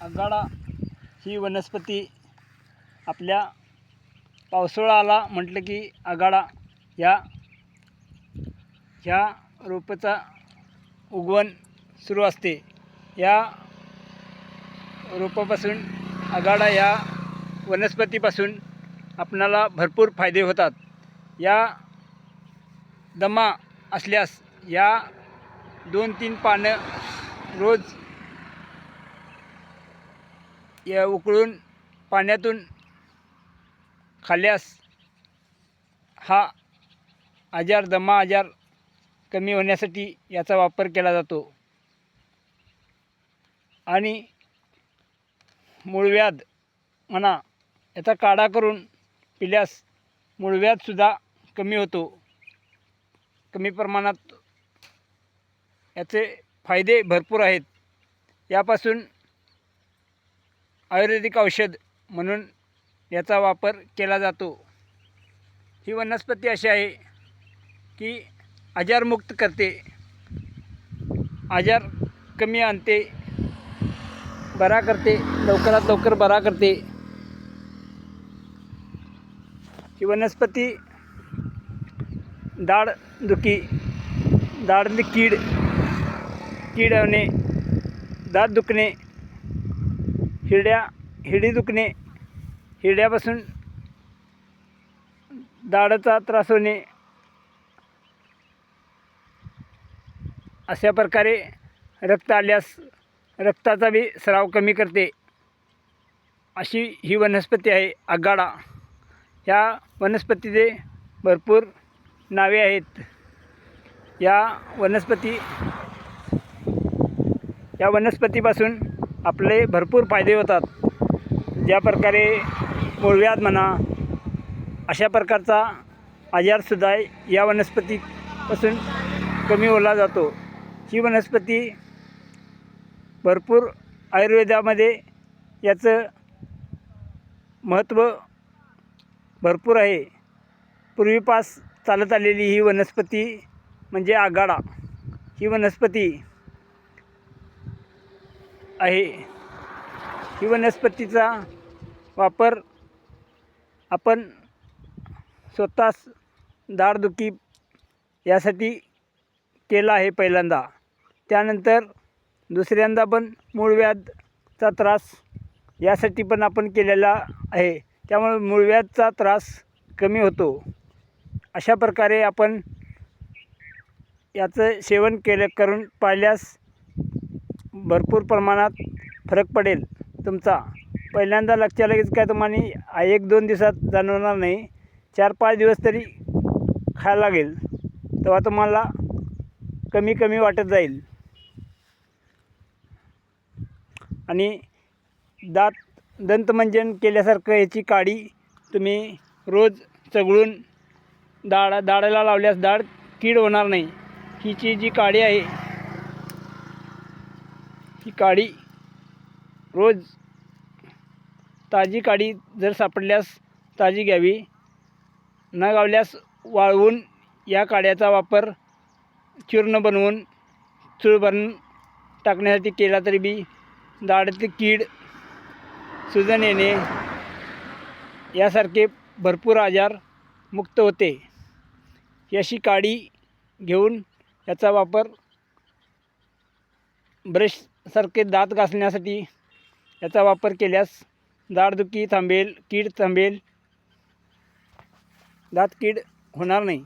आगाडा ही वनस्पती आपल्या पावसाळा आला म्हटलं की आगाडा ह्या ह्या रोपाचा उगवण सुरू असते. या रोपापासून आगाडा या वनस्पतीपासून आपणाला भरपूर फायदे होतात. या दमा असल्यास या दोन तीन पानं रोज या उकळून पाण्यातून खाल्ल्यास हा आजार दमा आजार कमी होण्यासाठी याचा वापर केला जातो. आणि मूळव्याध म्हणा याचा काढा करून पिल्यास मूळव्याधसुद्धा कमी होतो. कमी प्रमाणात याचे फायदे भरपूर आहेत. यापासून आयुर्वेदिक औषध म्हणून याचा वापर केला जातो. ही वनस्पती अशी आहे की आजारमुक्त करते आजार कमी आणते बरा करते लवकरात लवकर बरा करते. ही वनस्पती दाढ दुखी दाढली कीड कीड होणे दात दुखणे हिरड्या हिडी दुखणे हिरड्यापासून दाडाचा त्रास होणे अशा प्रकारे रक्त आल्यास रक्ताचा बी स्राव कमी करते. अशी ही वनस्पती आहे आगाडा. ह्या वनस्पतीचे भरपूर नावे आहेत. या वनस्पती या वनस्पतीपासून आपले भरपूर फायदे होतात. ज्या प्रकारे मूळव्याध म्हणा अशा प्रकारचा आजारसुद्धा या वनस्पतीपासून कमी ओला जातो. ही वनस्पती भरपूर आयुर्वेदामध्ये याचं महत्त्व भरपूर आहे. पूर्वीपास चालत आलेली ही वनस्पती म्हणजे आगाडा. ही वनस्पती आहे. ही वनस्पतीचा वापर आपण स्वतःच दाढदुखी यासाठी केला आहे पहिल्यांदा. त्यानंतर दुसऱ्यांदा पण मूळव्याधचा त्रास यासाठी पण आपण केलेला आहे. त्यामुळे मूळव्याधचा त्रास कमी होतो. अशा प्रकारे आपण याचं सेवन केलं करून पाहिल्यास भरपूर प्रमाणात फरक पडेल. तुमचा पहिल्यांदा लक्षात लगेच काय तुम्हाला एक दोन दिवसात जाणवणार नाही. चार पाच दिवस तरी खायला लागेल. तेव्हा तुम्हाला कमी कमी वाटत जाईल. आणि दात दंतमंजन केल्यासारखं याची काडी तुम्ही रोज चघळून दाड दाडाला लावल्यास दाळ कीड होणार नाही. हिची जी काडी आहे ही काडी रोज ताजी काडी जर सापडल्यास ताजी घ्यावी. न गावल्यास वाळवून या काड्याचा वापर चूर्ण बनवून चूळ बनवून टाकण्यासाठी केला तरी बी दाढाची कीड सुजन येणे यासारखे भरपूर आजार मुक्त होते. याशी अशी काडी घेऊन याचा वापर ब्रश सारखे दात घासण्यासाठी याचा वापर केल्यास दाढदुखी थांबेल कीड थांबेल. दात कीड होणार नाही.